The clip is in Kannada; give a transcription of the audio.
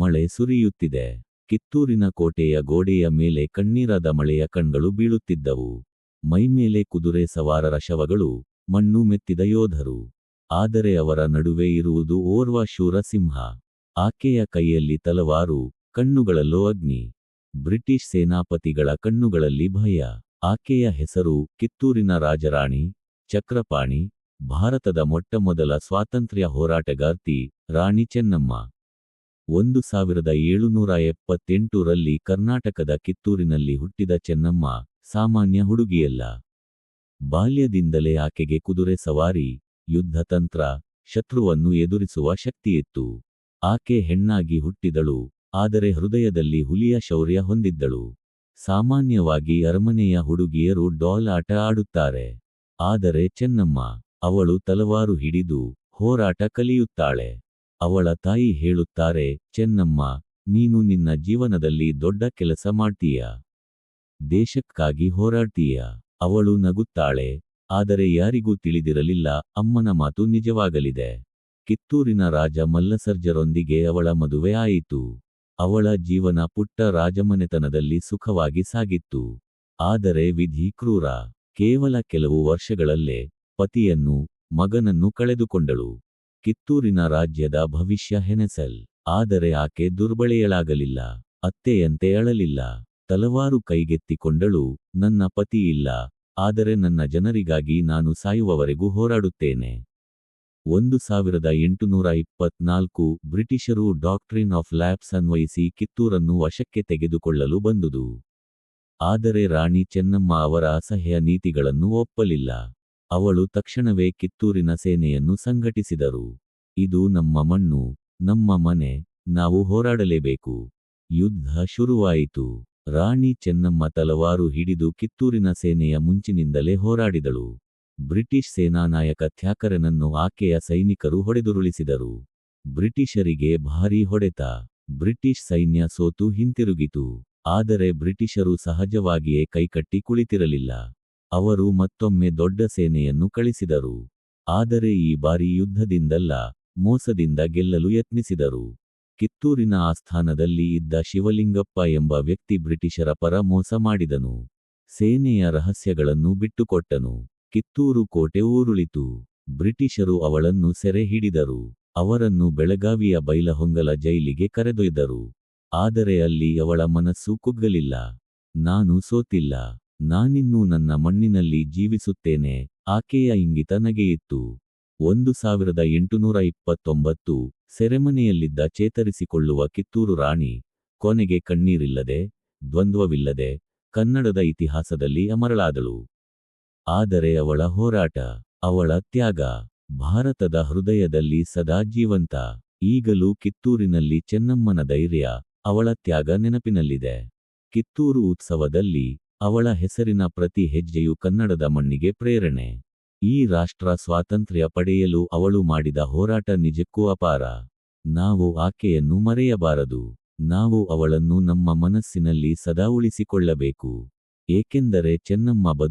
ಮಳೆ ಸುರಿಯುತ್ತಿದೆ. ಕಿತ್ತೂರಿನ ಕೋಟೆಯ ಗೋಡೆಯ ಮೇಲೆ ಕಣ್ಣೀರಾದ ಮಳೆಯ ಕಣ್ಗಳು ಬೀಳುತ್ತಿದ್ದವು. ಮೈಮೇಲೆ ಕುದುರೆ ಸವಾರರ ಶವಗಳು, ಮಣ್ಣು ಮೆತ್ತಿದ ಯೋಧರು. ಆದರೆ ಅವರ ನಡುವೆ ಇರುವುದು ಓರ್ವ ಶೂರ ಸಿಂಹ ಆಕೆಯ ಕೈಯಲ್ಲಿ ತಲವಾರು ಕಣ್ಣುಗಳಲ್ಲೋ ಅಗ್ನಿ. ಬ್ರಿಟಿಷ್ ಸೇನಾಪತಿಗಳ ಕಣ್ಣುಗಳಲ್ಲಿ ಭಯ. ಆಕೆಯ ಹೆಸರು ಕಿತ್ತೂರಿನ ರಾಜರಾಣಿ, ಚಕ್ರಪಾಣಿ, ಭಾರತದ ಮೊಟ್ಟಮೊದಲ ಸ್ವಾತಂತ್ರ್ಯ ಹೋರಾಟಗಾರ್ತಿ ರಾಣಿ ಚೆನ್ನಮ್ಮ. ಒಂದು ಸಾವಿರದ ಏಳುನೂರ ಎಪ್ಪತ್ತೆಂಟರಲ್ಲಿ ಕರ್ನಾಟಕದ ಕಿತ್ತೂರಿನಲ್ಲಿ ಹುಟ್ಟಿದ ಚೆನ್ನಮ್ಮ ಸಾಮಾನ್ಯ ಹುಡುಗಿಯಲ್ಲ. ಬಾಲ್ಯದಿಂದಲೇ ಆಕೆಗೆ ಕುದುರೆ ಸವಾರಿ ಯುದ್ಧತಂತ್ರ ಶತ್ರುವನ್ನು ಎದುರಿಸುವ ಶಕ್ತಿಯಿತ್ತು. ಆಕೆ ಹೆಣ್ಣಾಗಿ ಹುಟ್ಟಿದಳು, ಆದರೆ ಹೃದಯದಲ್ಲಿ ಹುಲಿಯ ಶೌರ್ಯ ಹೊಂದಿದ್ದಳು. ಸಾಮಾನ್ಯವಾಗಿ ಅರಮನೆಯ ಹುಡುಗಿಯರು ಡಾಲ್ ಆಟ ಆಡುತ್ತಾರೆ. ಆದರೆ ಚೆನ್ನಮ್ಮ, ಅವಳು ತಲವಾರು ಹಿಡಿದು ಹೋರಾಟ ಕಲಿಯುತ್ತಾಳೆ. ಅವಳ ತಾಯಿ ಹೇಳುತ್ತಾರೆ, ಚೆನ್ನಮ್ಮ, ನೀನು ನಿನ್ನ ಜೀವನದಲ್ಲಿ ದೊಡ್ಡ ಕೆಲಸ ಮಾಡ್ತೀಯ? ದೇಶಕ್ಕಾಗಿ ಹೋರಾಡ್ತೀಯ? ಅವಳು ನಗುತ್ತಾಳೆ, ಆದರೆ ಯಾರಿಗೂ ತಿಳಿದಿರಲಿಲ್ಲ, ಅಮ್ಮನ ಮಾತು ನಿಜವಾಗಲಿದೆ. ಕಿತ್ತೂರಿನ ರಾಜ ಮಲ್ಲಸರ್ಜರೊಂದಿಗೆ ಅವಳ ಮದುವೆ ಆಯಿತು. ಅವಳ ಜೀವನ ಪುಟ್ಟ ರಾಜಮನೆತನದಲ್ಲಿ ಸುಖವಾಗಿ ಸಾಗಿತ್ತು. ಆದರೆ ವಿಧಿ ಕ್ರೂರ. ಕೇವಲ ಕೆಲವು ವರ್ಷಗಳಲ್ಲೇ ಪತಿಯನ್ನು, ಮಗನನ್ನು ಕಳೆದುಕೊಂಡಳು. ಕಿತ್ತೂರಿನ ರಾಜ್ಯದ ಭವಿಷ್ಯ ಹೆನೆಸಲ್ ಆದರೆ ಆಕೆ ದುರ್ಬಳೆಯಳಾಗಲಿಲ್ಲ, ಅತ್ತೆಯಂತೆ ಅಳಲಿಲ್ಲ. ತಲವಾರು ಕೈಗೆತ್ತಿಕೊಂಡಳು, ನನ್ನ ಪತಿ ಇಲ್ಲ, ಆದರೆ ನನ್ನ ಜನರಿಗಾಗಿ ನಾನು ಸಾಯುವವರೆಗೂ ಹೋರಾಡುತ್ತೇನೆ. ಒಂದು ಸಾವಿರದ ಎಂಟುನೂರ ಇಪ್ಪತ್ನಾಲ್ಕು ಬ್ರಿಟಿಷರು ಡಾಕ್ಟ್ರಿನ್ ಆಫ್ ಲ್ಯಾಬ್ಸ್ ಅನ್ವಯಿಸಿ ಕಿತ್ತೂರನ್ನು ವಶಕ್ಕೆ ತೆಗೆದುಕೊಳ್ಳಲು ಬಂದುದು. ಆದರೆ ರಾಣಿ ಚೆನ್ನಮ್ಮ ಅವರ ಅಸಹ್ಯ ನೀತಿಗಳನ್ನು ಒಪ್ಪಲಿಲ್ಲ. ಅವಳು ತಕ್ಷಣವೇ ಕಿತ್ತೂರಿನ ಸೇನೆಯನ್ನು ಸಂಘಟಿಸಿದರು. ಇದು ನಮ್ಮ ಮಣ್ಣು, ನಮ್ಮ ಮನೆ, ನಾವು ಹೋರಾಡಲೇಬೇಕು. ಯುದ್ಧ ಶುರುವಾಯಿತು. ರಾಣಿ ಚೆನ್ನಮ್ಮ ತಲವಾರು ಹಿಡಿದು ಕಿತ್ತೂರಿನ ಸೇನೆಯ ಮುಂಚಿನಿಂದಲೇ ಹೋರಾಡಿದಳು. ಬ್ರಿಟಿಷ್ ಸೇನಾನಾಯಕ ಥ್ಯಾಕರನನ್ನು ಆಕೆಯ ಸೈನಿಕರು ಹೊಡೆದುರುಳಿಸಿದರು. ಬ್ರಿಟಿಷರಿಗೆ ಭಾರೀ ಹೊಡೆತ. ಬ್ರಿಟಿಷ್ ಸೈನ್ಯ ಸೋತು ಹಿಂತಿರುಗಿತು. ಆದರೆ ಬ್ರಿಟಿಷರು ಸಹಜವಾಗಿಯೇ ಕೈಕಟ್ಟಿ ಕುಳಿತಿರಲಿಲ್ಲ. ಅವರು ಮತ್ತೊಮ್ಮೆ ದೊಡ್ಡ ಸೇನೆಯನ್ನು ಕಳಿಸಿದರು. ಆದರೆ ಈ ಬಾರಿ ಯುದ್ಧದಿಂದಲ್ಲ, ಮೋಸದಿಂದ ಗೆಲ್ಲಲು ಯತ್ನಿಸಿದರು. ಕಿತ್ತೂರಿನ ಆಸ್ಥಾನದಲ್ಲಿ ಇದ್ದ ಶಿವಲಿಂಗಪ್ಪ ಎಂಬ ವ್ಯಕ್ತಿ ಬ್ರಿಟಿಷರ ಪರ ಮೋಸ ಮಾಡಿದನು. ಸೇನೆಯ ರಹಸ್ಯಗಳನ್ನು ಬಿಟ್ಟುಕೊಟ್ಟನು. ಕಿತ್ತೂರು ಕೋಟೆ ಊರುಳಿತು. ಬ್ರಿಟಿಷರು ಅವಳನ್ನು ಸೆರೆ ಹಿಡಿದರು. ಅವರನ್ನು ಬೆಳಗಾವಿಯ ಬೈಲಹೊಂಗಲ ಜೈಲಿಗೆ ಕರೆದೊಯ್ದರು. ಆದರೆ ಅಲ್ಲಿ ಅವಳ ಮನಸ್ಸು ಕುಗ್ಗಲಿಲ್ಲ. ನಾನು ಸೋತಿಲ್ಲ. ನಾನಿನ್ನೂ ನನ್ನ ಮಣ್ಣಿನಲ್ಲಿ ಜೀವಿಸುತ್ತೇನೆ, ಆಕೆಯ ಇಂಗಿತ ನಗೆಯಿತ್ತು. ಒಂದು ಸಾವಿರದ ಎಂಟುನೂರ ಇಪ್ಪತ್ತೊಂಬತ್ತು ಸೆರೆಮನೆಯಲ್ಲಿದ್ದ ಚೇತರಿಸಿಕೊಳ್ಳುವ ಕಿತ್ತೂರು ರಾಣಿ, ಕೊನೆಗೆ ಕಣ್ಣೀರಿಲ್ಲದೆ, ದ್ವಂದ್ವವಿಲ್ಲದೆ, ಕನ್ನಡದ ಇತಿಹಾಸದಲ್ಲಿ ಅಮರಳಾದಳು. ಆದರೆ ಅವಳ ಹೋರಾಟ, ಅವಳ ತ್ಯಾಗ, ಭಾರತದ ಹೃದಯದಲ್ಲಿ ಸದಾ ಜೀವಂತ, ಈಗಲೂ ಕಿತ್ತೂರಿನಲ್ಲಿ ಚೆನ್ನಮ್ಮನ ಧೈರ್ಯ, ಅವಳ ತ್ಯಾಗ ನೆನಪಿನಲ್ಲಿದೆ. ಕಿತ್ತೂರು ಉತ್ಸವದಲ್ಲಿ ಅವಳ ಹೆಸರಿನ ಪ್ರತಿ ಹೆಜ್ಜೆಯು ಕನ್ನಡದ ಮಣ್ಣಿಗೆ ಪ್ರೇರಣೆ. ಈ ರಾಷ್ಟ್ರ ಸ್ವಾತಂತ್ರ್ಯ ಪಡೆಯಲು ಅವಳು ಮಾಡಿದ ಹೋರಾಟ ನಿಜಕ್ಕೂ ಅಪಾರ. ನಾವು ಆಕೆಯನ್ನು ಮರೆಯಬಾರದು. ನಾವು ಅವಳನ್ನು ನಮ್ಮ ಮನಸ್ಸಿನಲ್ಲಿ ಸದಾ ಉಳಿಸಿಕೊಳ್ಳಬೇಕು. ಏಕೆಂದರೆ ಚೆನ್ನಮ್ಮ ಬದು